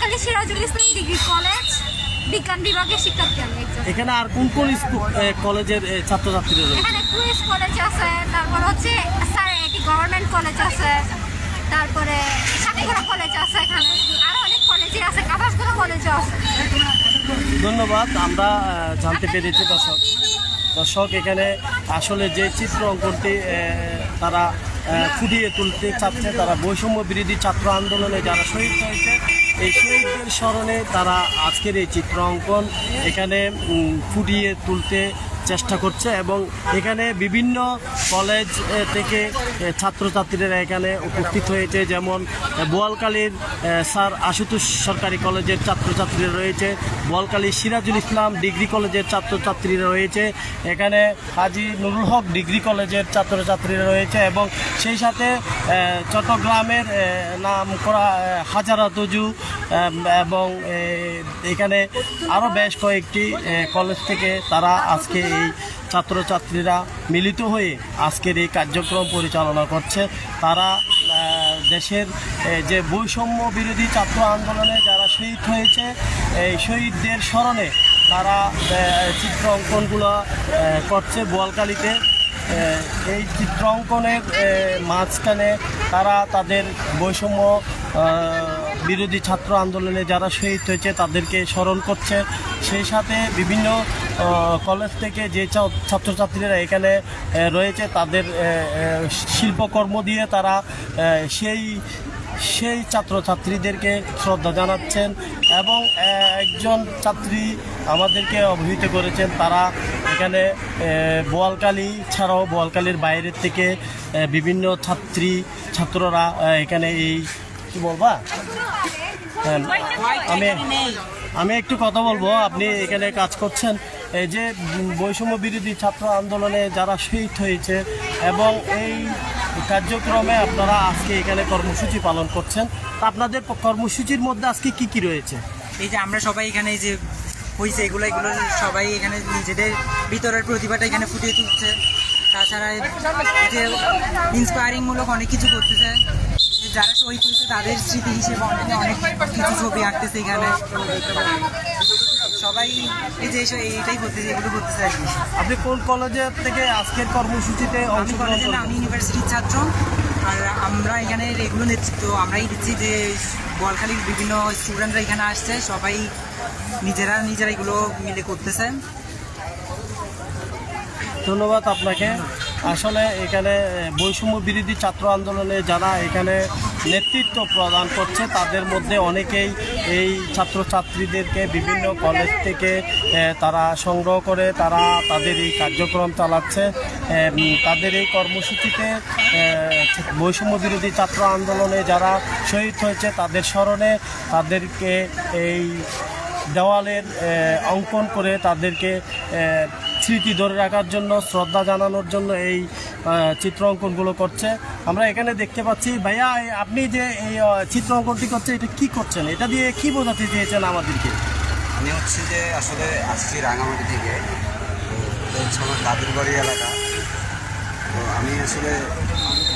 Boalkhali Sirajul Islam degree college বিজ্ঞান বিভাগের শিক্ষার্থী আমি এখানে আর কোন কোন কলেজের এ, ছাত্রছাত্রীরা রয়েছে? এখানে কুইজ কলেজ আছে তারপর হচ্ছে স্যার এটি গভর্নমেন্ট কলেজ আছে তারপরে সাতক্ষীরা কলেজ আছে এখানে। আরও অনেক কলেজই আছে কাপাসগুলো কলেজও আছে। ধন্যবাদ আমরা জানতে পেরেছি দর্শক। দর্শক এখানে আসলে যে চিত্র অঙ্কনটি তারা ফুটিয়ে তুলতে চাচ্ছে তারা বৈষম্য বিরোধী ছাত্র আন্দোলনে যারা শহীদ হয়েছে এই শহীদদের স্মরণে তারা আজকের এই চিত্র অঙ্কন এখানে ফুটিয়ে তুলতে চেষ্টা করছে এবং এখানে বিভিন্ন কলেজ থেকে ছাত্রছাত্রীরা এখানে উপস্থিত হয়েছে। যেমন বোয়ালকালীর স্যার আশুতোষ সরকারি কলেজের ছাত্রছাত্রীরা রয়েছে। বোয়ালকালী সিরাজুল ইসলাম ডিগ্রি কলেজের ছাত্রছাত্রীরা রয়েছে। এখানে হাজি নুরুল হক ডিগ্রি কলেজের ছাত্রছাত্রীরা রয়েছে এবং সেই সাথে চট্টগ্রামের নাম করা হাজারা তজু এবং এখানে আরও বেশ কয়েকটি কলেজ থেকে তারা আজকে এই ছাত্রছাত্রীরা মিলিত হয়ে আজকের এই কার্যক্রম পরিচালনা করছে। তারা দেশের যে বৈষম্য বিরোধী ছাত্র আন্দোলনে যারা শহীদ হয়েছে এই শহীদদের স্মরণে তারা চিত্র অঙ্কনগুলো করছে বোয়ালকালিতে এই চিত্র অঙ্কনের মাঝখানে তারা তাদের বৈষম্য বিরোধী ছাত্র আন্দোলনে যারা শহীদ হয়েছে, তাদেরকে স্মরণ করছে। সেই সাথে বিভিন্ন কলেজ থেকে যে ছাত্রছাত্রীরা এখানে রয়েছে, তাদের শিল্পকর্ম দিয়ে তারা সেই সেই ছাত্রছাত্রীদেরকে শ্রদ্ধা জানাচ্ছেন এবং একজন ছাত্রী আমাদেরকে অবহিত করেছেন। তারা এখানে বোয়ালকালী ছাড়াও বোয়ালকালীর বাইরের থেকে বিভিন্ন ছাত্রী, ছাত্ররা এখানে এই কি বলবা? হ্যাঁ, আমি আমি একটু কথা বলব। আপনি এখানে কাজ করছেন। এই যে বৈষম্য বিরোধী ছাত্র আন্দোলনে যারা শহীদ হয়েছে এবং এই কার্যক্রমে আপনারা আজকে এখানে কর্মসূচি পালন করছেন আপনাদের কর্মসূচির মধ্যে আজকে কি কি রয়েছে? এই যে আমরা সবাই এখানে যে হয়েছে এগুলো এগুলো সবাই এখানে নিজেদের ভিতরের প্রতিভাটা এখানে ফুটিয়ে তুলছে। তাছাড়া যে ইন্সপায়ারিং মূলক অনেক কিছু করতেছে। যারা শহীদ হয়েছে তাদের স্মৃতি হিসেবে অনেক অনেক কিছু ছবি আঁকতেছে এখানে। সবাই এই যে এইটাই করতেছে এগুলো করতেছে আর কি। আপনি কোন কলেজের থেকে আজকের কর্মসূচিতে আমি কলেজে না আমি ইউনিভার্সিটির ছাত্র। আর আমরা এখানে এগুলো নেতৃত্ব আমরাই দিচ্ছি যে বোয়ালখালীর বিভিন্ন স্টুডেন্টরা এখানে আসছে সবাই নিজেরা নিজেরা এগুলো মিলে করতেছে। ধন্যবাদ আপনাকে। আসলে এখানে বৈষম্য বিরোধী ছাত্র আন্দোলনে যারা এখানে নেতৃত্ব প্রদান করছে, তাদের মধ্যে অনেকেই এই ছাত্রছাত্রীদেরকে বিভিন্ন কলেজ থেকে তারা সংগ্রহ করে, তারা তাদের এই কার্যক্রম চালাচ্ছে। তাদের এই কর্মসূচিতে বৈষম্য বিরোধী ছাত্র আন্দোলনে যারা শহীদ হয়েছে, তাদের স্মরণে তাদেরকে এই দেওয়ালের অঙ্কন করে তাদেরকে স্মৃতি ধরে রাখার জন্য, শ্রদ্ধা জানানোর জন্য এই চিত্র অঙ্কনগুলো করছে। আমরা এখানে দেখতে পাচ্ছি, ভাইয়া আপনি যে এই চিত্র অঙ্কনটি করছে এটা কি করছেন? এটা দিয়ে কি বোঝাতে চেয়েছেন আমাদেরকে? আমি হচ্ছে যে আসলে আসছি রাঙামাটি থেকে হচ্ছে আমার বাড়ি এলাকা। তো আমি আসলে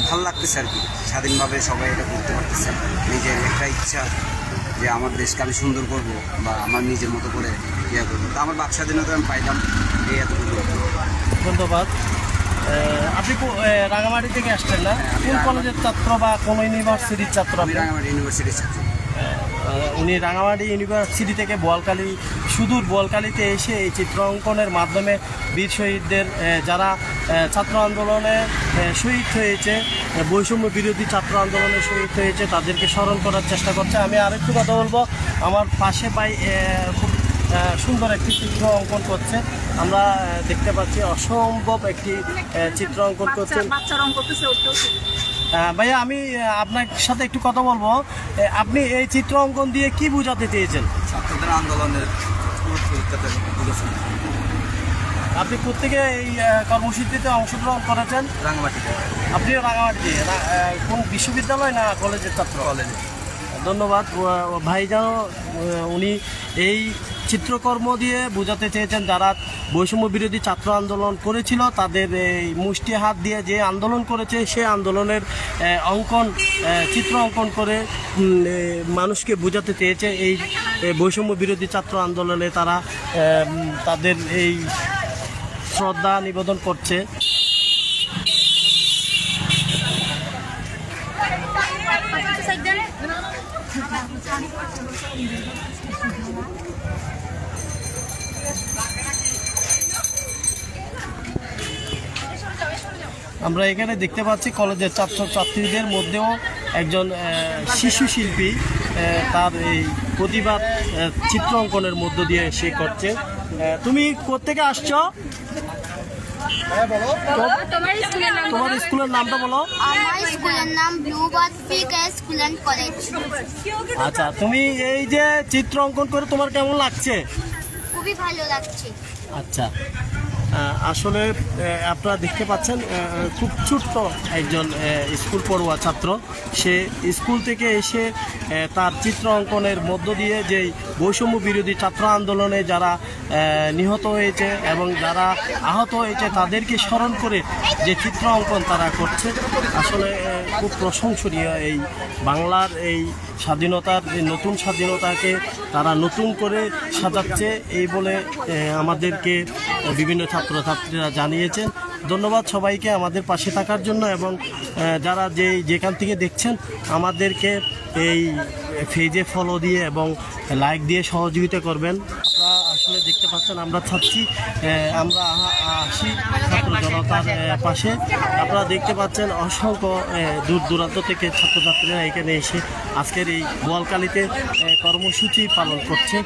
ভালো লাগতেছে আর কি, স্বাধীনভাবে সবাই এটা করতে পারতেছে। নিজের একটা ইচ্ছা যে আমার দেশকে আমি সুন্দর করব বা আমার নিজের মতো করে ইয়ে করব। তো আমার বাক স্বাধীনতা আমি পাইলাম এই এতটুকু। ধন্যবাদ। আপনি রাঙামাটি থেকে আসছেন না? আমি কোন কলেজের ছাত্র বা কোন ইউনিভার্সিটির ছাত্র আমি? রাঙামাটি ইউনিভার্সিটির ছাত্র। উনি রাঙামাটি ইউনিভার্সিটি থেকে বোয়ালকালী সুদূর বোয়ালকালীতে এসে এই চিত্র অঙ্কনের মাধ্যমে বীর শহীদদের যারা ছাত্র আন্দোলনে শহীদ হয়েছে বৈষম্য বিরোধী ছাত্র আন্দোলনে শহীদ হয়েছে তাদেরকে স্মরণ করার চেষ্টা করছে। আমি আরেকটু কথা বলব। আমার পাশে পাই খুব সুন্দর একটি চিত্র অঙ্কন করছে। আমরা দেখতে পাচ্ছি অসম্ভব একটি চিত্র অঙ্কন করছেন। ভাইয়া আমি আপনার সাথে একটু কথা বলব। আপনি এই চিত্র অঙ্কন দিয়ে কি বোঝাতে চেয়েছেন? ছাত্রদের আন্দোলনের আপনি কোথেকে এই কর্মসূচিতে অংশগ্রহণ করেছেন? রাঙামাটি আপনি রাঙামাটি কোন বিশ্ববিদ্যালয় না কলেজের ছাত্র? কলেজে। ধন্যবাদ। ভাইজান উনি এই চিত্রকর্ম দিয়ে বোঝাতে চেয়েছেন যারা বৈষম্য বিরোধী ছাত্র আন্দোলন করেছিল, তাদের এই মুষ্টি হাত দিয়ে যে আন্দোলন করেছে, সে আন্দোলনের অঙ্কন চিত্র অঙ্কন করে মানুষকে বোঝাতে চেয়েছে এই বৈষম্য বিরোধী ছাত্র আন্দোলনে তারা তাদের এই শ্রদ্ধা নিবেদন করছে। আমরা এখানে দেখতে পাচ্ছি কলেজের ছাত্র ছাত্রীদের মধ্যেও একজন শিশু শিল্পী তার এই প্রতিবাদ চিত্র অঙ্কনের মধ্য দিয়ে সে করছে। তুমি কোত্থেকে আসছো? তোমার স্কুলের নাম তোমার স্কুলের নামটা বলো। আমার স্কুলের নাম ব্লুবার্ড ফিক স্কুল অ্যান্ড কলেজ। আচ্ছা তুমি এই যে চিত্র অঙ্কন করে তোমার কেমন লাগছে? খুবই ভালো লাগছে। আচ্ছা। আসলে আপনারা দেখতে পাচ্ছেন খুব ছোট্ট একজন স্কুল পড়ুয়া ছাত্র। সে স্কুল থেকে এসে তার চিত্র অঙ্কনের মধ্য দিয়ে যেই বৈষম্য বিরোধী ছাত্র আন্দোলনে যারা নিহত হয়েছে এবং যারা আহত হয়েছে, তাদেরকে স্মরণ করে যে চিত্র অঙ্কন তারা করছে। আসলে খুব প্রশংসনীয় এই বাংলার এই স্বাধীনতার যে নতুন স্বাধীনতাকে তারা নতুন করে সাজাচ্ছে এই বলে আমাদেরকে বিভিন্ন ছাত্রছাত্রীরা জানিয়েছেন। ধন্যবাদ সবাইকে আমাদের পাশে থাকার জন্য এবং যারা যে যেখান থেকে দেখছেন, আমাদেরকে এই ফেজে ফলো দিয়ে এবং লাইক দিয়ে সহযোগিতা করবেন। আসলে দেখতে পাচ্ছেন, আমরা চাচ্ছি আমরা আসি ছাত্র জনতার পাশে। আপনারা দেখতে পাচ্ছেন, অসংখ্য দূর দূরান্ত থেকে ছাত্রছাত্রীরা এখানে এসে আজকের এই বোয়ালকালিতে কর্মসূচি পালন করছে।